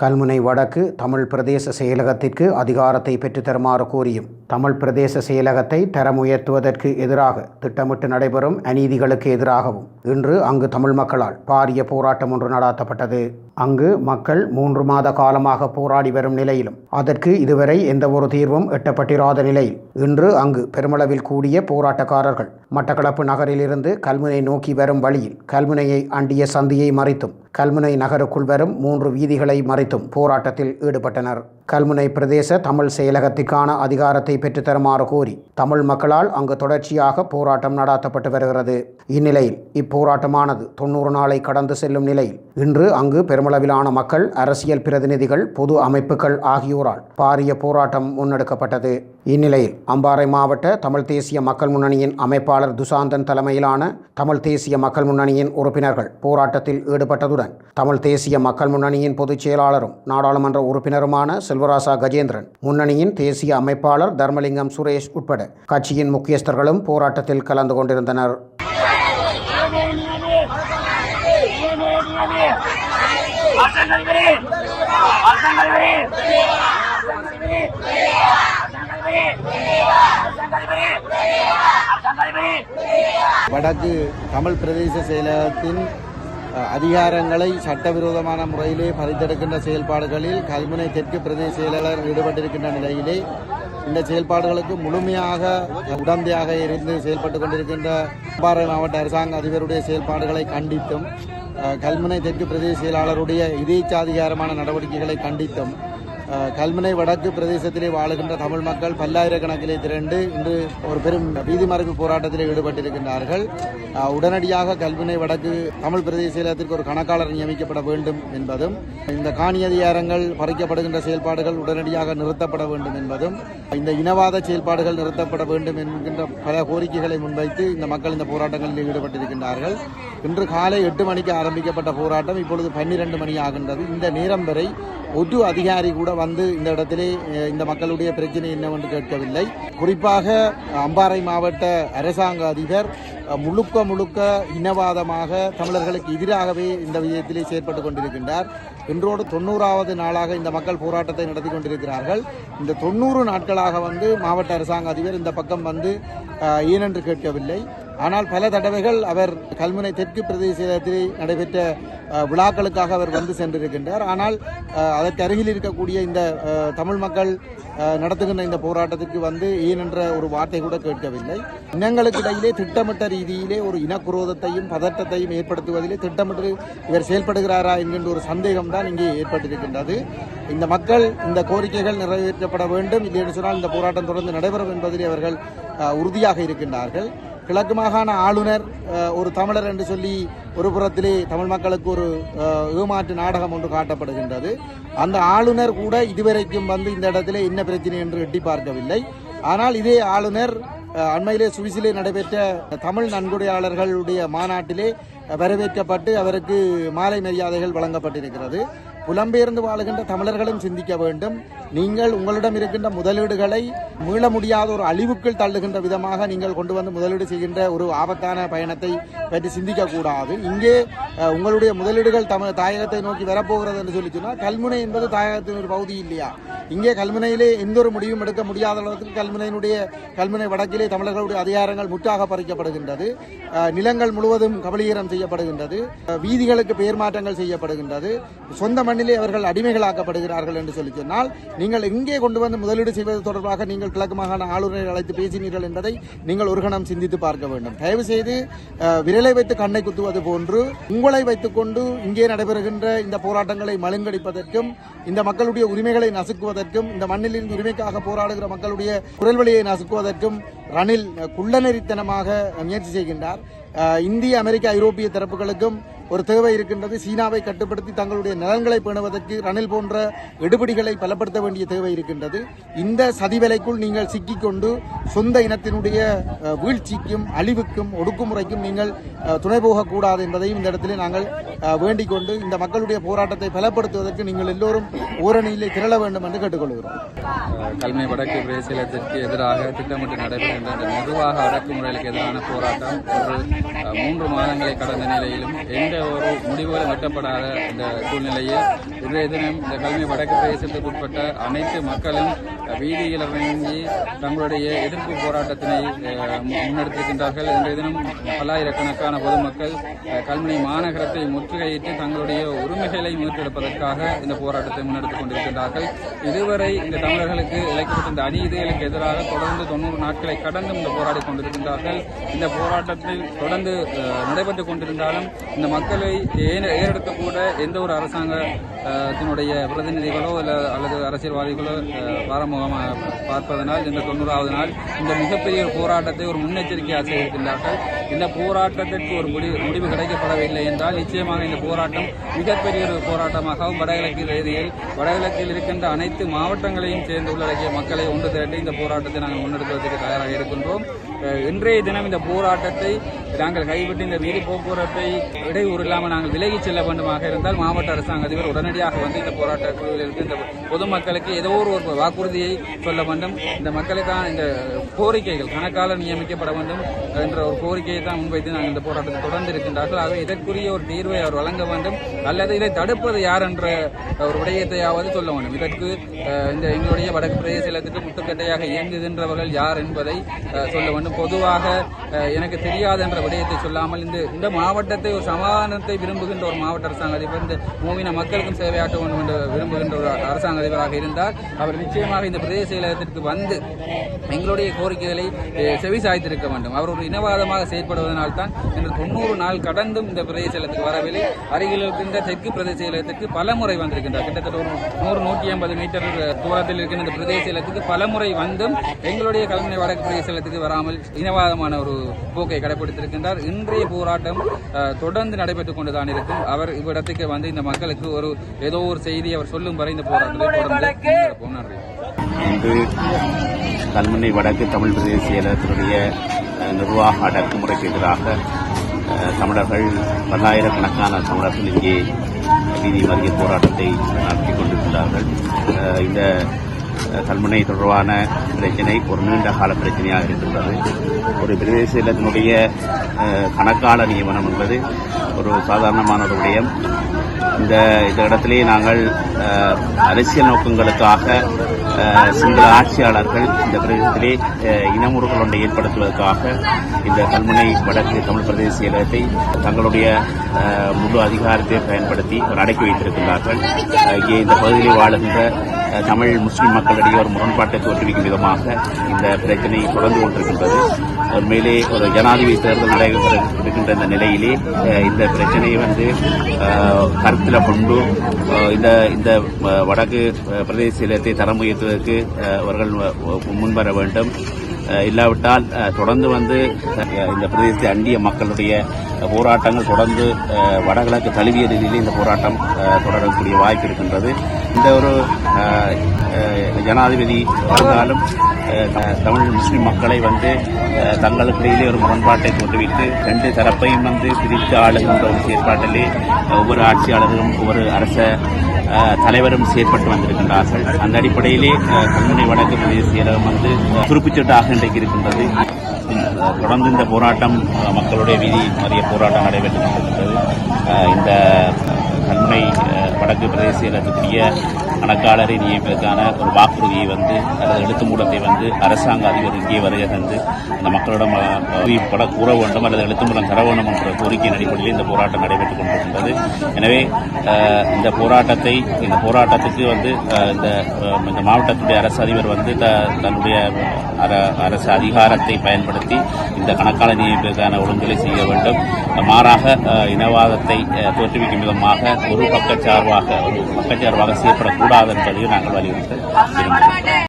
கல்முனை வடக்கு தமிழ் பிரதேச செயலகத்திற்கு அதிகாரத்தை பெற்றுத்தருமாறு கோரியும். தமிழ் பிரதேச செயலகத்தை தரம் உயர்த்துவதற்கு எதிராக திட்டமிட்டு நடைபெறும் அநீதிகளுக்கு எதிராகவும் இன்று அங்கு தமிழ் மக்களால் பாரிய போராட்டம் ஒன்று நடாத்தப்பட்டது. அங்கு மக்கள் மூன்று மாத காலமாக போராடி வரும் நிலையிலும். அதற்கு இதுவரை எந்த ஒரு தீர்வும் எட்டப்பட்டிராத நிலையில். இன்று அங்கு பெருமளவில் கூடிய போராட்டக்காரர்கள். மட்டக்களப்பு நகரிலிருந்து கல்முனை நோக்கி வரும் வழியில் கல்முனையை அண்டிய சந்தியை மறைத்தும் கல்முனை நகருக்குள் வரும் மூன்று வீதிகளை மறைத்தும் போராட்டத்தில் ஈடுபட்டனர். கல்முனை பிரதேச தமிழ் செயலகத்திற்கான அதிகாரத்தை பெற்றுத்தருமாறு கோரி தமிழ் மக்களால் அங்கு தொடர்ச்சியாக போராட்டம் நடாத்தப்பட்டு வருகிறது. இந்நிலையில் இப்போராட்டமானது தொண்ணூறு நாளை கடந்து செல்லும் நிலையில் இன்று அங்கு பெருமளவிலான மக்கள் அரசியல் பிரதிநிதிகள் பொது அமைப்புகள் ஆகியோரால் பாரிய போராட்டம் முன்னெடுக்கப்பட்டது. இந்நிலையில் அம்பாறை மாவட்ட தமிழ் தேசிய மக்கள் முன்னணியின் அமைப்பாளர் துசாந்தன் தலைமையிலான தமிழ் தேசிய மக்கள் முன்னணியின் உறுப்பினர்கள் போராட்டத்தில் ஈடுபட்டதுடன் தமிழ் தேசிய மக்கள் முன்னணியின் பொதுச் செயலாளரும் நாடாளுமன்ற உறுப்பினருமான செல்வராசா கஜேந்திரன் முன்னணியின் தேசிய அமைப்பாளர் தர்மலிங்கம் சுரேஷ் உட்பட கட்சியின் முக்கியஸ்தர்களும் போராட்டத்தில் கலந்து கொண்டிருந்தனர். வடக்கு தமிழ் பிரதேச செயலகத்தின் அதிகாரங்களை சட்டவிரோதமான முறையிலே பறித்தெடுக்கின்ற செயல்பாடுகளில் கல்முனை தெற்கு பிரதேச செயலாளர் ஈடுபட்டிருக்கின்ற நிலையிலே இந்த செயல்பாடுகளுக்கு முழுமையாக உடந்தையாக இருந்து செயல்பட்டு கொண்டிருக்கின்ற மாவட்ட அரசாங்க அதிபருடைய செயல்பாடுகளை கண்டித்தும் கல்முனை தெற்கு பிரதேச செயலாளருடைய இதேச்சாதிகாரமான நடவடிக்கைகளை கண்டித்தும் கல்முனை வடக்கு பிரதேசத்திலே வாழுகின்ற தமிழ் மக்கள் பல்லாயிரக்கணக்கிலே திரண்டு இன்று ஒரு பெரும் வீதி மறைப்பு போராட்டத்தில் ஈடுபட்டிருக்கின்றார்கள். உடனடியாக கல்முனை வடக்கு தமிழ் பிரதேச ஒரு கணக்காளர் நியமிக்கப்பட வேண்டும் என்பதும் இந்த காணி அதிகாரங்கள் பறிக்கப்படுகின்ற செயல்பாடுகள் உடனடியாக நிறுத்தப்பட வேண்டும் என்பதும் இந்த இனவாத செயல்பாடுகள் நிறுத்தப்பட வேண்டும் என்கின்ற பல கோரிக்கைகளை முன்வைத்து இந்த மக்கள் இந்த போராட்டங்களில் ஈடுபட்டிருக்கின்றார்கள். இன்று காலை எட்டு மணிக்கு ஆரம்பிக்கப்பட்ட போராட்டம் இப்பொழுது பன்னிரண்டு மணி ஆகின்றது. இந்த நேரம் வரை ஒரு அதிகாரி கூட வந்து இந்த இடத்திலே இந்த மக்களுடைய பிரச்சனை என்னவென்று கேட்கவில்லை. குறிப்பாக அம்பாறை மாவட்ட அரசாங்க அதிபர் முழுக்க முழுக்க இனவாதமாக தமிழர்களுக்கு எதிராகவே இந்த விஜயத்திலே செயற்பட்டு கொண்டிருக்கின்றார். இன்றோடு தொண்ணூறாவது நாளாக இந்த மக்கள் போராட்டத்தை நடத்தி கொண்டிருக்கிறார்கள். இந்த தொண்ணூறு நாட்களாக வந்து மாவட்ட அரசாங்க அதிபர் இந்த பக்கம் வந்து ஏனென்று கேட்கவில்லை. ஆனால் பல தடவைகள் அவர் கல்முனை தெற்கு பிரதேசத்தில் நடைபெற்ற விழாக்களுக்காக அவர் வந்து சென்றிருக்கின்றார். ஆனால் அதற்கு அருகில் இருக்கக்கூடிய இந்த தமிழ் மக்கள் நடத்துகின்ற இந்த போராட்டத்திற்கு வந்து ஏன் என்ற ஒரு வார்த்தை கூட கேட்கவில்லை. இனங்களுக்கு இடையிலே திட்டமிட்ட ரீதியிலே ஒரு இனக்குரோதத்தையும் பதட்டத்தையும் ஏற்படுத்துவதிலே திட்டமிட்டு இவர் செயல்படுகிறாரா என்கின்ற ஒரு சந்தேகம் தான் இங்கே ஏற்பட்டிருக்கின்றது. இந்த மக்கள் இந்த கோரிக்கைகள் நிறைவேற்றப்பட வேண்டும். இல்லை என்று சொன்னால் இந்த போராட்டம் தொடர்ந்து நடைபெறும் என்பதிலே அவர்கள் உறுதியாக இருக்கின்றார்கள். கிழக்கு மாகாண ஆளுநர் ஒரு தமிழர் என்று சொல்லி ஒரு புறத்திலே தமிழ் மக்களுக்கு ஒரு ஏமாற்று நாடகம் ஒன்று காட்டப்படுகின்றது. அந்த ஆளுநர் கூட இதுவரைக்கும் வந்து இந்த இடத்திலே என்ன பிரச்சனை என்று எட்டி பார்க்கவில்லை. ஆனால் இதே ஆளுநர் அண்மையிலே சுவிஸிலே நடைபெற்ற தமிழ் நன்கொடையாளர்களுடைய மாநாட்டிலே வரவேற்கப்பட்டு அவருக்கு மாலை மரியாதைகள் வழங்கப்பட்டிருக்கிறது. புலம்பெயர்ந்து வாழுகின்ற தமிழர்களும் சிந்திக்க வேண்டும். நீங்கள் உங்களிடம் இருக்கின்ற முதலீடுகளை மீள முடியாத ஒரு அழிவுக்குள் தள்ளுகின்ற விதமாக நீங்கள் கொண்டு வந்து முதலீடு செய்கின்ற ஒரு ஆபத்தான பயணத்தை பற்றி சிந்திக்கக்கூடாது இங்கே உங்களுடைய முதலீடுகள் தமிழ் தாயகத்தை நோக்கி வரப்போகிறது என்று சொல்லி சொன்னால் கல்முனை என்பது தாயகத்தின் ஒரு பகுதி இல்லையா? இங்கே கல்முனையிலே எந்த ஒரு முடிவும் எடுக்க முடியாத அளவுக்கு கல்முனையினுடைய கல்முனை வடக்கிலே தமிழர்களுடைய அதிகாரங்கள் முற்றாக பறிக்கப்படுகின்றது. நிலங்கள் முழுவதும் கபலீகரம் செய்யப்படுகின்றது. வீதிகளுக்கு பெயர் மாற்றங்கள் செய்யப்படுகின்றது. சொந்த மண்ணிலே அவர்கள் அடிமைகளாக்கப்படுகிறார்கள் என்று சொல்லி சொன்னால் நீங்கள் எங்கே கொண்டு வந்து முதலீடு செய்வது தொடர்பாக நீங்கள் கிழக்கு மாகாண ஆளுநரை அழைத்து பேசினீர்கள் என்பதை நீங்கள் ஒரு கணம் சிந்தித்து பார்க்க வேண்டும். தயவு செய்து விரலை வைத்து கண்ணை குத்துவது போன்று உங்களை வைத்துக்கொண்டு இங்கே நடைபெறுகின்ற இந்த போராட்டங்களை மழுங்கடிப்பதற்கும் இந்த மக்களுடைய உரிமைகளை நசுக்குவதற்கும் இந்த மண்ணிலிருந்து உரிமைக்காக போராடுகிற மக்களுடைய குரல் வழியை நசுக்குவதற்கும் ரணில் குள்ளநெறித்தனமாக முயற்சி செய்கின்றார். இந்திய அமெரிக்க ஐரோப்பிய தரப்புகளுக்கும் ஒரு தேவை இருக்கின்றது. சீனாவை கட்டுப்படுத்தி தங்களுடைய நலன்களை பேணுவதற்கு ரணில் போன்ற எடுபடிகளை பலப்படுத்த வேண்டிய தேவை இருக்கின்றது. இந்த சதிவலைக்குள் நீங்கள் சிக்கிக்கொண்டு சொந்த இனத்தினுடைய வீழ்ச்சிக்கும் அழிவுக்கும் ஒடுக்குமுறைக்கும் நீங்கள் துணை போகக்கூடாது என்பதையும் இந்த இடத்திலே நாங்கள் வேண்டிக் கொண்டு இந்த மக்களுடைய போராட்டத்தை பலப்படுத்துவதற்கு நீங்கள் எல்லோரும் ஓரணியிலே திரள வேண்டும் என்று கேட்டுக்கொள்கிறோம். கல்மை வடக்கு பிரேசிலத்திற்கு எதிராக திட்டமிட்டு நடைபெறுகின்ற நிர்வாக அடக்குமுறைகளுக்கு எதிரான போராட்டம் ஒரு மூன்று மாதங்களை கடந்த நிலையிலும் எந்த ஒரு முடிவுகளும் எட்டப்படாத இந்த சூழ்நிலையில் இன்றைய தினம் இந்த கல்வி வடக்கு பிரதேசத்துக்கு உட்பட்ட அனைத்து மக்களும் வீதியில் இறங்கி தங்களுடைய எதிர்ப்பு போராட்டத்தினை முன்னெடுத்திருக்கின்றார்கள். இன்றைய தினம் பல்லாயிரக்கணக்கான பொதுமக்கள் கல்முனை மாநகரத்தை முற்றுகையிட்டு தங்களுடைய உரிமைகளை மீட்டெடுப்பதற்காக இந்த போராட்டத்தை முன்னெடுத்துக் கொண்டிருக்கின்றார்கள். இதுவரை இந்த தமிழர்களுக்கு இழைக்கப்பட்ட இந்த அநீதிகளுக்கு எதிராக தொடர்ந்து தொண்ணூறு நாட்களை கடந்தும் இந்த போராடி கொண்டிருக்கின்றார்கள். இந்த போராட்டத்தில் தொடர்ந்து நடைபெற்றுக் கொண்டிருந்தாலும் இந்த மக்கள் ஏ- ஏறெடுக்க கூட எந்த ஒரு தன்னுடைய பிரதிநிதிகளோ அல்ல அல்லது அரசியல்வாதிகளோ பாரமுகமாக பார்ப்பதனால் இந்த தொண்ணூறாவது நாள் இந்த மிகப்பெரிய போராட்டத்தை ஒரு முன்னெச்சரிக்கையாக செய்திருக்கின்றார்கள் இந்த போராட்டத்திற்கு ஒரு முடிவு முடிவு கிடைக்கப்படவில்லை என்றால் நிச்சயமாக இந்த போராட்டம் மிகப்பெரிய ஒரு போராட்டமாகவும் வடகிழக்கு ரீதியில் வடகிழக்கில் இருக்கின்ற அனைத்து மாவட்டங்களையும் சேர்ந்து உள்ளடக்கிய மக்களை ஒன்று திரட்டி இந்த போராட்டத்தை நாங்கள் முன்னெடுப்பதற்கு தயாராக இருக்கின்றோம். இன்றைய தினம் இந்த போராட்டத்தை நாங்கள் கைவிட்டு இந்த வீதி போக்குவரத்தை இடையூறு இல்லாமல் நாங்கள் விலகிச் செல்ல வேண்டுமாக இருந்தால் மாவட்ட அரசாங்க அதிபர் உடனடியாக வந்து இந்த போராட்ட குழுவில் இருந்து இந்த பொதுமக்களுக்கு ஏதோ ஒரு ஒரு வாக்குறுதியை சொல்ல வேண்டும். இந்த மக்களுக்கான இந்த கோரிக்கைகள் கணக்கால நியமிக்கப்பட வேண்டும் என்ற ஒரு கோரிக்கையை தான் முன்வைத்து நாங்கள் இந்த போராட்டத்தை தொடர்ந்து இருக்கின்றார்கள். ஆகவே இதற்குரிய ஒரு தீர்வை அவர் வழங்க வேண்டும். அல்லது இதை தடுப்பது யார் என்ற ஒரு விடயத்தையாவது சொல்ல வேண்டும். இதற்கு இந்த எங்களுடைய வடக்கு பிரதேசத்துக்கு முட்டுக்கட்டையாக இயங்குகின்றவர்கள் யார் என்பதை சொல்ல வேண்டும். பொதுவாக எனக்கு தெரியாது என்ற விடயத்தை சொல்லாமல் இந்த இந்த மாவட்டத்தை ஒரு சமாதானத்தை விரும்புகின்ற ஒரு மாவட்ட அரசாங்க அதிபர் இந்த மூவின மக்களுக்கும் சேவையாற்ற வேண்டும் என்று விரும்புகின்ற ஒரு அரசாங்க அதிபராக இருந்தால் அவர் நிச்சயமாக இந்த பிரதேச செயலகத்திற்கு வந்து எங்களுடைய கோரிக்கைகளை செவி சாய்த்திருக்க வேண்டும். அவர் ஒரு இனவாதமாக செயற்படுவதனால் தான் இன்று தொண்ணூறு நாள் கடந்தும் இந்த பிரதேச செயலகத்துக்கு வரவில்லை. அருகில் இருக்கின்ற தெற்கு பிரதேச செயலகத்துக்கு பல முறை வந்திருக்கின்றார். கிட்டத்தட்ட ஒரு நூறு நூற்றி ஐம்பது மீட்டர் தூரத்தில் இருக்கின்ற இந்த பிரதேச செயலகத்துக்கு பல முறை வந்தும் எங்களுடைய கல்முனை வடக்கு பிரதேச செயலகத்துக்கு வராமல் இனவாதமான ஒரு போக்கை கடைபிடித்திருக்கின்றார் இன்றைய போராட்டம் அஹ், தொடர்ந்து நடைபெற்றுக் கொண்டுதான் இருக்கும். அவர் இவ்விடத்துக்கு வந்து இந்த மக்களுக்கு ஒரு ஏதோ ஒரு செய்தி அவர் சொல்லும் வரை இந்த போராட்டத்தை தொடர்ந்து முன்னெடுப்போம். நன்றி இன்று கல்முனை வடக்கு தமிழ் பிரதேச செயலகத்தினுடைய நிர்வாக அடக்குமுறைக்கு எதிராக தமிழர்கள் பல்லாயிரக்கணக்கான தமிழர்கள் இங்கே வீதி மறியல் போராட்டத்தை நடத்தி கொண்டிருக்கிறார்கள். இந்த கல்முனை தொடர்பான பிரச்சினை ஒரு நீண்ட கால பிரச்சனையாக இருக்கின்றது. ஒரு பிரதேச செயலகத்தினுடைய கணக்காள நியமனம் என்பது ஒரு சாதாரணமான ஒரு விடயம் இந்த இந்த இடத்திலே நாங்கள் அரசியல் நோக்கங்களுக்காக சிங்கள ஆட்சியாளர்கள் இந்த பிரதேசத்திலே இனமுறுகள் ஒன்றை ஏற்படுத்துவதற்காக இந்த கல்முனை வடக்கு தமிழ் பிரதேச செயலகத்தை தங்களுடைய முழு அதிகாரத்தை பயன்படுத்தி ஒரு அடக்கி வைத்திருக்கிறார்கள் இங்கே இந்த பகுதியில் வாழுகின்ற தமிழ் முஸ்லீம் மக்களிடையே ஒரு முரண்பாட்டை தோற்றுவிக்கும் விதமாக இந்த பிரச்சனை தொடர்ந்து கொண்டிருக்கின்றது. உண்மையிலே ஒரு ஜனாதிபதி தேர்தல் நடைபெற இருக்கின்ற இந்த நிலையிலே இந்த பிரச்சனையை வந்து கருத்தில் கொண்டு இந்த இந்த வடக்கு பிரதேசத்தை பிரதேச தரம் உயர்த்துவதற்கு அவர்கள் முன்வர வேண்டும். இல்லாவிட்டால் தொடர்ந்து வந்து இந்த பிரதேசத்தை அண்டிய மக்களுடைய போராட்டங்கள் தொடர்ந்து வடகிழக்கு தழுவிய ரீதியிலே இந்த போராட்டம் தொடரக்கூடிய வாய்ப்பு இருக்கின்றது. இந்த ஒரு ஜனாதிபதி வந்தாலும் த- தமிழ் முஸ்லிம் மக்களை வந்து தங்களுக்கு இடையிலே ஒரு முரண்பாட்டை தோற்றுவித்து ரெண்டு தரப்பையும் வந்து பிரித்து ஆளுகின்ற ஒரு செயற்பாட்டிலே ஒவ்வொரு ஆட்சியாளர்களும் ஒவ்வொரு அரச தலைவரும் செயற்பட்டு வந்திருக்கின்றார்கள். அந்த அடிப்படையிலே கண்முனை கல்முனை வடக்கு பிரதேச செயலகம் வந்து அஹ், இன்றைக்கு இருக்கின்றது. தொடர்ந்து இந்த போராட்டம் மக்களுடைய வீதி மறிய போராட்டம் நடைபெற்று கொண்டிருக்கின்றது. இந்த கல்முனை வடக்கு பிரதேசத்தில் இருக்கக்கூடிய கணக்காளரை நியமிப்பதற்கான ஒரு வாக்குறுதியை வந்து அல்லது எழுத்து மூலத்தை வந்து அரசாங்க அதிபர் இங்கே வருகை தந்து அந்த மக்களிடம் பட கூற வேண்டும் அல்லது எழுத்து மூலம் தர வேண்டும் என்ற கோரிக்கையின் அடிப்படையில் இந்த போராட்டம் நடைபெற்றுக் கொண்டிருக்கின்றது எனவே இந்த போராட்டத்தை இந்த போராட்டத்துக்கு வந்து இந்த இந்த மாவட்டத்துடைய அரசு அதிபர் வந்து த- தன்னுடைய அர- அரசு அதிகாரத்தை பயன்படுத்தி இந்த கணக்காளர் நியமிப்பதற்கான ஒழுங்குகளை செய்ய வேண்டும். மாறாக இனவாதத்தை தோற்றுவிக்கும் விதமாக ஒரு பக்கச்சார்பாக ஒரு பக்கச்சார்பாக செயற்படக்கூடாது என்பதையும் நாங்கள் வலியுறுத்த விரும்புகிறோம்.